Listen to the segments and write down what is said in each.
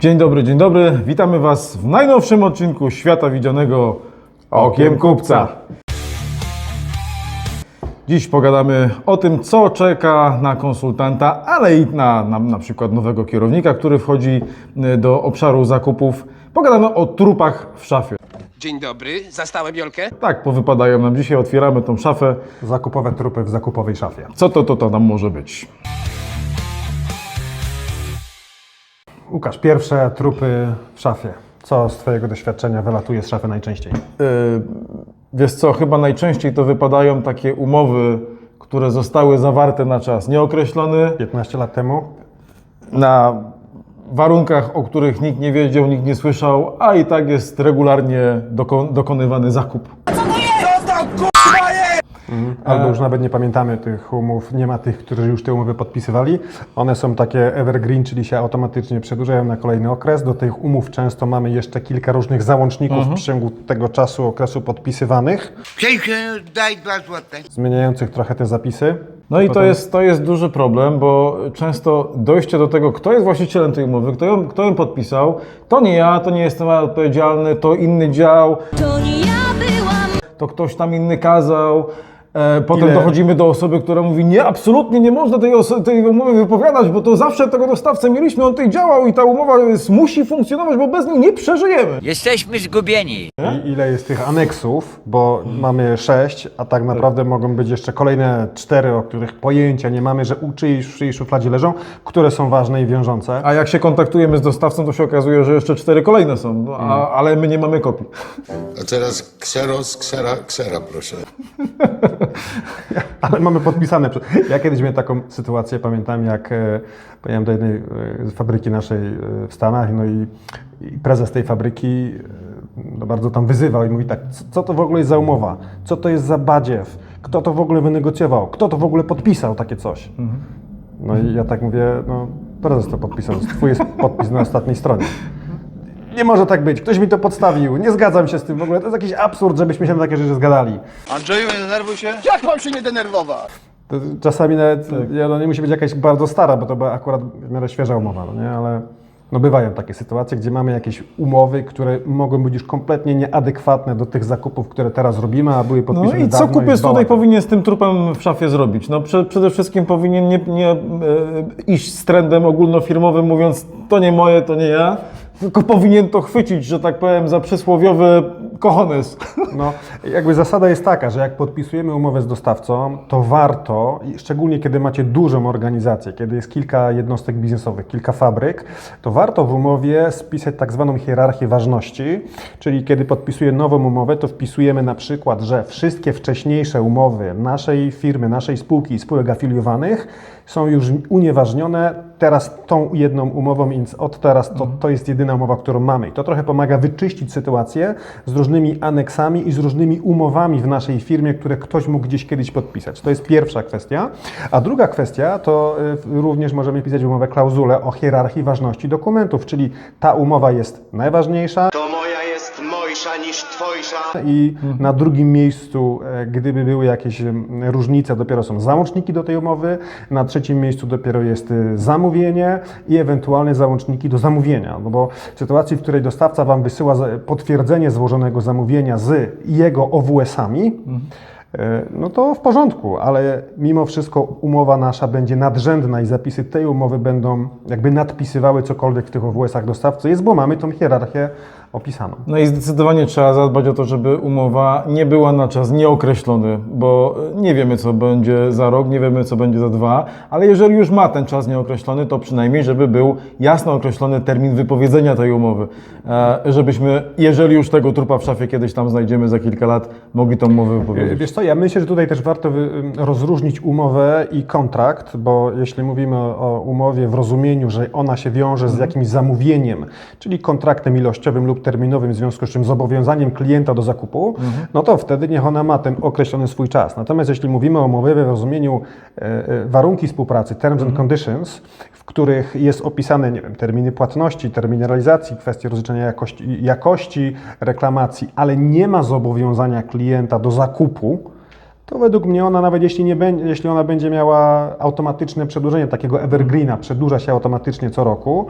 Dzień dobry, dzień dobry. Witamy Was w najnowszym odcinku Świata Widzianego Okiem Kupca. Dziś pogadamy o tym, co czeka na konsultanta, ale i na, na, na przykład nowego kierownika, który wchodzi y, do obszaru zakupów. Pogadamy o trupach w szafie. Dzień dobry, zastałem Jolkę? Tak, powypadają nam dzisiaj, otwieramy tą szafę. Zakupowe trupy w zakupowej szafie. Co to, to, to nam może być? Łukasz, pierwsze trupy w szafie. Co z Twojego doświadczenia wylatuje z szafy najczęściej? Yy, wiesz co, chyba najczęściej to wypadają takie umowy, które zostały zawarte na czas nieokreślony, 15 lat temu? na warunkach, o których nikt nie wiedział, nikt nie słyszał, a i tak jest regularnie doko- dokonywany zakup. Albo już nawet nie pamiętamy tych umów, nie ma tych, którzy już te umowy podpisywali. One są takie evergreen, czyli się automatycznie przedłużają na kolejny okres. Do tych umów często mamy jeszcze kilka różnych załączników w ciągu tego czasu, okresu podpisywanych, Pięknie, daj dwa złote. zmieniających trochę te zapisy. No i to jest, to jest duży problem, bo często dojście do tego, kto jest właścicielem tej umowy, kto ją, kto ją podpisał, to nie ja, to nie jestem odpowiedzialny, to inny dział, To nie ja. To ktoś tam inny kazał. E, potem Ile- dochodzimy do osoby, która mówi, nie, absolutnie nie można tej, tej umowy wypowiadać, bo to zawsze tego dostawcę mieliśmy, on tutaj działał i ta umowa jest, musi funkcjonować, bo bez niej nie przeżyjemy. Jesteśmy zgubieni. I ile jest tych aneksów, bo mamy sześć, a tak naprawdę mogą być jeszcze kolejne cztery, o których pojęcia nie mamy, że u czyjejś, w czyjej szufladzie leżą, które są ważne i wiążące. A jak się kontaktujemy z dostawcą, to się okazuje, że jeszcze cztery kolejne są, no, a, ale my nie mamy kopii. A teraz kseros, ksera, ksera, proszę. Ale mamy podpisane. Ja kiedyś miałem taką sytuację, pamiętam jak e, pojechałem do jednej e, fabryki naszej e, w Stanach, no i, i prezes tej fabryki no bardzo tam wyzywał i mówi tak, co, co to w ogóle jest za umowa? Co to jest za badziew? Kto to w ogóle wynegocjował? Kto to w ogóle podpisał takie coś? No i ja tak mówię, no prezes to podpisał, twój jest podpis na ostatniej stronie. Nie może tak być, ktoś mi to podstawił, nie zgadzam się z tym w ogóle, to jest jakiś absurd, żebyśmy się na takie rzeczy zgadali. Andrzeju, nie denerwuj się. Jak mam się nie denerwować? To Czasami nawet ja, no nie musi być jakaś bardzo stara, bo to była akurat w miarę świeża umowa, no nie? ale no bywają takie sytuacje, gdzie mamy jakieś umowy, które mogą być już kompletnie nieadekwatne do tych zakupów, które teraz robimy, a były No podpisane i co dawno kupiec tutaj bałagan. powinien z tym trupem w szafie zrobić? No prze, przede wszystkim powinien nie, nie e, iść z trendem ogólnofirmowym, mówiąc to nie moje, to nie ja, tylko powinien to chwycić, że tak powiem, za przysłowiowy kochones. No, jakby zasada jest taka, że jak podpisujemy umowę z dostawcą, to warto, szczególnie kiedy macie dużą organizację, kiedy jest kilka jednostek biznesowych, kilka fabryk, to warto w umowie spisać tak zwaną hierarchię ważności, czyli kiedy podpisuję nową umowę, to wpisujemy na przykład, że wszystkie wcześniejsze umowy naszej firmy, naszej spółki i spółek afiliowanych są już unieważnione teraz tą jedną umową, więc od teraz to, to jest jedyna umowa, którą mamy. I to trochę pomaga wyczyścić sytuację z różnymi aneksami i z różnymi umowami w naszej firmie, które ktoś mógł gdzieś kiedyś podpisać. To jest pierwsza kwestia. A druga kwestia to y, również możemy pisać w umowę klauzulę o hierarchii ważności dokumentów, czyli ta umowa jest najważniejsza, Niż twojsza. i na drugim miejscu, e, gdyby były jakieś różnice, dopiero są załączniki do tej umowy, na trzecim miejscu dopiero jest e, zamówienie i ewentualne załączniki do zamówienia. No bo w sytuacji, w której dostawca Wam wysyła potwierdzenie złożonego zamówienia z jego OWS-ami, e, no to w porządku, ale mimo wszystko umowa nasza będzie nadrzędna i zapisy tej umowy będą jakby nadpisywały cokolwiek w tych OWS-ach dostawcy jest, bo mamy tą hierarchię opisaną. No i zdecydowanie trzeba zadbać o to, żeby umowa nie była na czas nieokreślony, bo nie wiemy, co będzie za rok, nie wiemy, co będzie za dwa, ale jeżeli już ma ten czas nieokreślony, to przynajmniej, żeby był jasno określony termin wypowiedzenia tej umowy, e, żebyśmy, jeżeli już tego trupa w szafie kiedyś tam znajdziemy za kilka lat, mogli tą umowę wypowiedzieć. Wiesz co, ja myślę, że tutaj też warto rozróżnić umowę i kontrakt, bo jeśli mówimy o, o umowie w rozumieniu, że ona się wiąże z jakimś zamówieniem, czyli kontraktem ilościowym lub terminowym, w związku z czym zobowiązaniem klienta do zakupu, no to wtedy niech ona ma ten określony swój czas. Natomiast jeśli mówimy o umowie w rozumieniu e, e, warunki współpracy, terms and conditions, w których jest opisane, nie wiem, terminy płatności, terminy realizacji, kwestie rozliczenia jakości, jakości reklamacji, ale nie ma zobowiązania klienta do zakupu, to według mnie ona nawet jeśli, nie będzie, jeśli ona będzie miała automatyczne przedłużenie takiego evergreena, przedłuża się automatycznie co roku,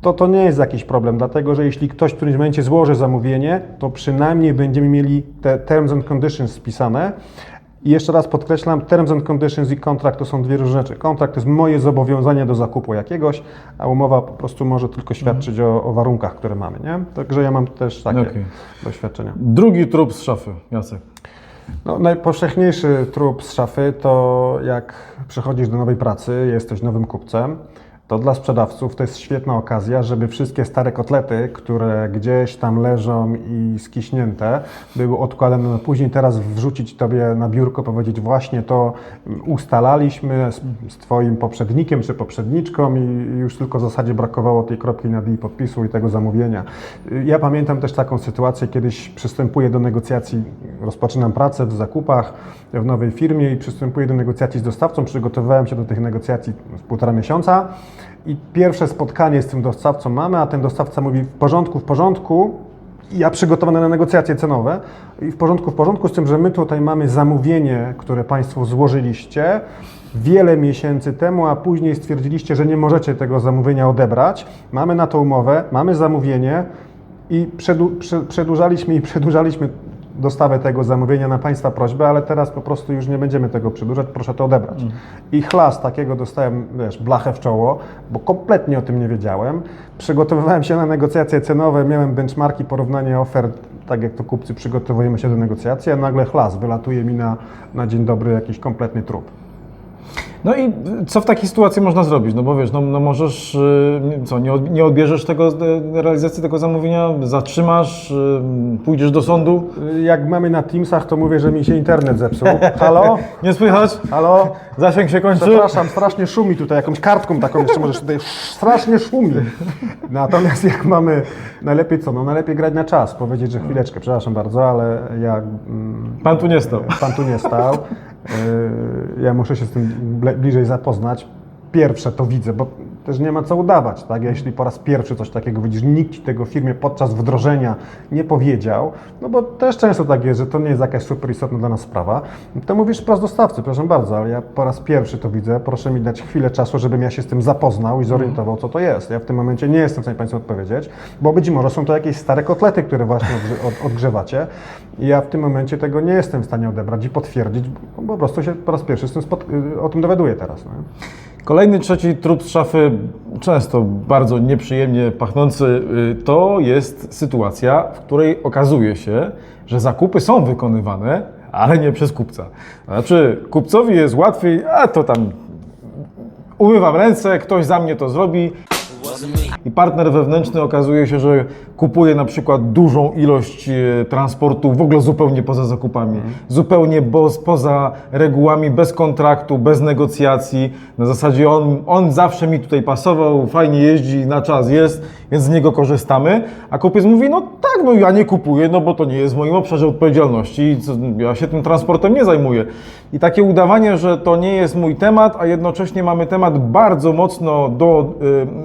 to to nie jest jakiś problem, dlatego że jeśli ktoś w którymś momencie złoży zamówienie, to przynajmniej będziemy mieli te terms and conditions spisane. I jeszcze raz podkreślam, terms and conditions i kontrakt to są dwie różne rzeczy. Kontrakt to jest moje zobowiązanie do zakupu jakiegoś, a umowa po prostu może tylko świadczyć o, o warunkach, które mamy, nie? Także ja mam też takie Okej. doświadczenia. Drugi trup z szafy, Jacek. No, najpowszechniejszy trup z szafy to jak przychodzisz do nowej pracy, jesteś nowym kupcem, to dla sprzedawców to jest świetna okazja, żeby wszystkie stare kotlety, które gdzieś tam leżą i skiśnięte, były odkładane. Na później, teraz wrzucić Tobie na biurko, powiedzieć właśnie to ustalaliśmy z, z Twoim poprzednikiem czy poprzedniczką i już tylko w zasadzie brakowało tej kropki nad i podpisu i tego zamówienia. Ja pamiętam też taką sytuację, kiedyś przystępuję do negocjacji, rozpoczynam pracę w zakupach w nowej firmie i przystępuję do negocjacji z dostawcą, przygotowywałem się do tych negocjacji z półtora miesiąca i pierwsze spotkanie z tym dostawcą mamy, a ten dostawca mówi w porządku, w porządku, ja przygotowany na negocjacje cenowe i w porządku, w porządku z tym, że my tutaj mamy zamówienie, które Państwo złożyliście wiele miesięcy temu, a później stwierdziliście, że nie możecie tego zamówienia odebrać. Mamy na to umowę, mamy zamówienie i przedłużaliśmy i przedłużaliśmy dostawę tego zamówienia na Państwa prośbę, ale teraz po prostu już nie będziemy tego przedłużać, proszę to odebrać. I chlas takiego dostałem, wiesz, blachę w czoło, bo kompletnie o tym nie wiedziałem. Przygotowywałem się na negocjacje cenowe, miałem benchmarki, porównanie ofert, tak jak to kupcy przygotowujemy się do negocjacji, a nagle chlas, wylatuje mi na, na dzień dobry jakiś kompletny trup. No i co w takiej sytuacji można zrobić? No bo wiesz, no, no możesz, y, co, nie, od, nie odbierzesz tego, y, realizacji tego zamówienia, zatrzymasz, y, pójdziesz do sądu, Jak mamy na Teamsach, to mówię, że mi się internet zepsuł. Halo? nie słychać, Halo? zasięg się kończy. Przepraszam, strasznie szumi tutaj, jakąś kartką taką jeszcze możesz tutaj, strasznie szumi. Natomiast jak mamy, najlepiej co, no najlepiej grać na czas, powiedzieć, że chwileczkę, przepraszam bardzo, ale ja, mm, Pan tu nie stał. pan tu nie stał, ja muszę się z tym bliżej zapoznać. Pierwsze to widzę, bo też nie ma co udawać, tak? Jeśli po raz pierwszy coś takiego widzisz, nikt ci tego firmie podczas wdrożenia nie powiedział, no bo też często tak jest, że to nie jest jakaś super istotna dla nas sprawa, to mówisz wprost dostawcy, proszę bardzo, ale ja po raz pierwszy to widzę, proszę mi dać chwilę czasu, żebym ja się z tym zapoznał i zorientował, co to jest. Ja w tym momencie nie jestem w stanie Państwu odpowiedzieć, bo być może są to jakieś stare kotlety, które właśnie odgrze- od- odgrzewacie ja w tym momencie tego nie jestem w stanie odebrać i potwierdzić, bo po prostu się po raz pierwszy z tym spot- o tym dowiaduję teraz. No. Kolejny, trzeci trup z szafy, często bardzo nieprzyjemnie pachnący, y, to jest sytuacja, w której okazuje się, że zakupy są wykonywane, ale nie przez kupca. Znaczy, kupcowi jest łatwiej, a to tam umywam ręce, ktoś za mnie to zrobi. I partner wewnętrzny okazuje się, że kupuje na przykład dużą ilość e, transportu w ogóle zupełnie poza zakupami, zupełnie boz, poza regułami, bez kontraktu, bez negocjacji. Na zasadzie on, on zawsze mi tutaj pasował, fajnie jeździ, na czas jest, więc z niego korzystamy. A kupiec mówi, no tak, no ja nie kupuję, no bo to nie jest w moim obszarze odpowiedzialności i ja się tym transportem nie zajmuję. I takie udawanie, że to nie jest mój temat, a jednocześnie mamy temat bardzo mocno do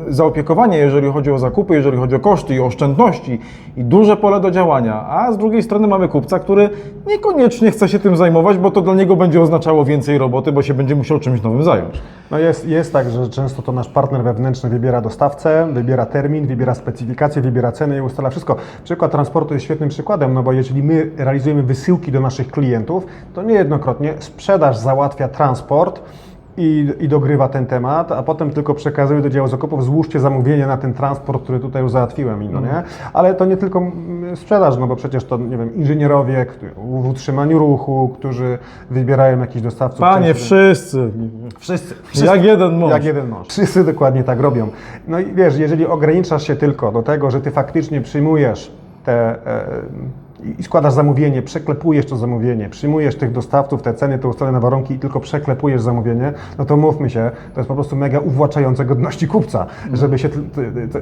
y, zaopiekowania, jeżeli chodzi o zakupy, jeżeli chodzi o koszty i oszczędności i duże pole do działania, a z drugiej strony mamy kupca, który niekoniecznie chce się tym zajmować, bo to dla niego będzie oznaczało więcej roboty, bo się będzie musiał czymś nowym zająć. No jest, jest tak, że często to nasz partner wewnętrzny wybiera dostawcę, wybiera termin, wybiera specyfikację, wybiera cenę i ustala wszystko. Przykład transportu jest świetnym przykładem, no bo jeżeli my realizujemy wysyłki do naszych klientów, to niejednokrotnie sprzedaż załatwia transport i, i dogrywa ten temat, a potem tylko przekazuje do działu zakupów, złóżcie zamówienie na ten transport, który tutaj już załatwiłem, no nie? Ale to nie tylko mm, sprzedaż, no bo przecież to, nie wiem, inżynierowie w utrzymaniu ruchu, którzy wybierają jakichś dostawców. Panie, często- wszyscy. Wszyscy. Jak jeden mąż. Jak jeden mąż. Wszyscy dokładnie tak robią. No i wiesz, jeżeli ograniczasz się tylko do tego, że ty faktycznie przyjmujesz te. E, i składasz zamówienie, przeklepujesz to zamówienie, przyjmujesz tych dostawców, te ceny, te ustalone warunki i tylko przeklepujesz zamówienie, no to mówmy się, to jest po prostu mega uwłaczające godności kupca, żeby się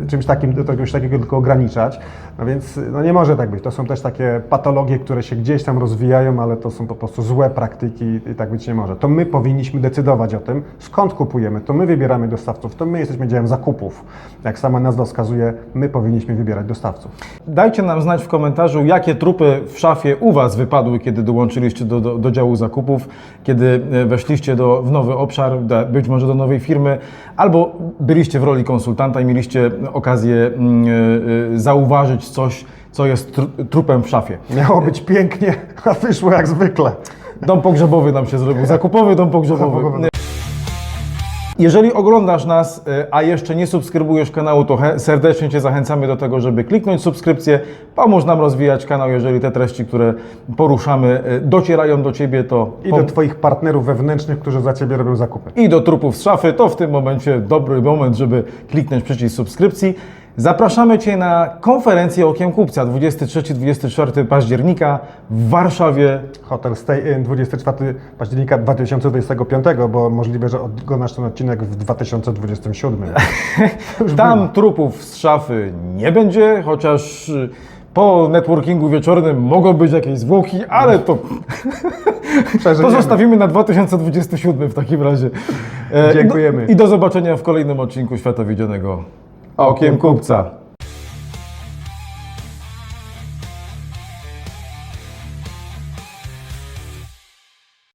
czymś takim, czegoś takiego tylko ograniczać. No więc no nie może tak być. To są też takie patologie, które się gdzieś tam rozwijają, ale to są po prostu złe praktyki i tak być nie może. To my powinniśmy decydować o tym, skąd kupujemy, to my wybieramy dostawców, to my jesteśmy działem zakupów. Jak sama nazwa wskazuje, my powinniśmy wybierać dostawców. Dajcie nam znać w komentarzu, jakie trupy w szafie u Was wypadły, kiedy dołączyliście do, do, do działu zakupów, kiedy e, weszliście do, w nowy obszar, być może do nowej firmy, albo byliście w roli konsultanta i mieliście okazję mm, e, e, zauważyć coś, co jest tru- trupem w szafie. Miało być pięknie, a wyszło jak zwykle. Dom pogrzebowy nam się zrobił, zakupowy dom pogrzebowy. Jeżeli oglądasz nas, e, a jeszcze nie subskrybujesz kanału, to serdecznie Cię zachęcamy do tego, żeby kliknąć subskrypcję. Pomóż nam rozwijać kanał, jeżeli te treści, które poruszamy, e, docierają do Ciebie, to I do Twoich partnerów wewnętrznych, którzy za Ciebie robią zakupy. i do trupów z szafy, to w tym momencie dobry moment, żeby kliknąć przycisk subskrypcji. Zapraszamy Cię na konferencję Okiem Kupca 23-24 października w Warszawie. Hotel Stay In 24 października 2025, bo możliwe, że oglądasz ten odcinek w 2027. Tam trupów z szafy nie będzie, chociaż y, po networkingu wieczornym mogą być jakieś zwłoki, ale to, to zostawimy na 2027 w takim razie. Dziękujemy. I do, I do zobaczenia w kolejnym odcinku Świata Wiedzionego Okiem Kupca.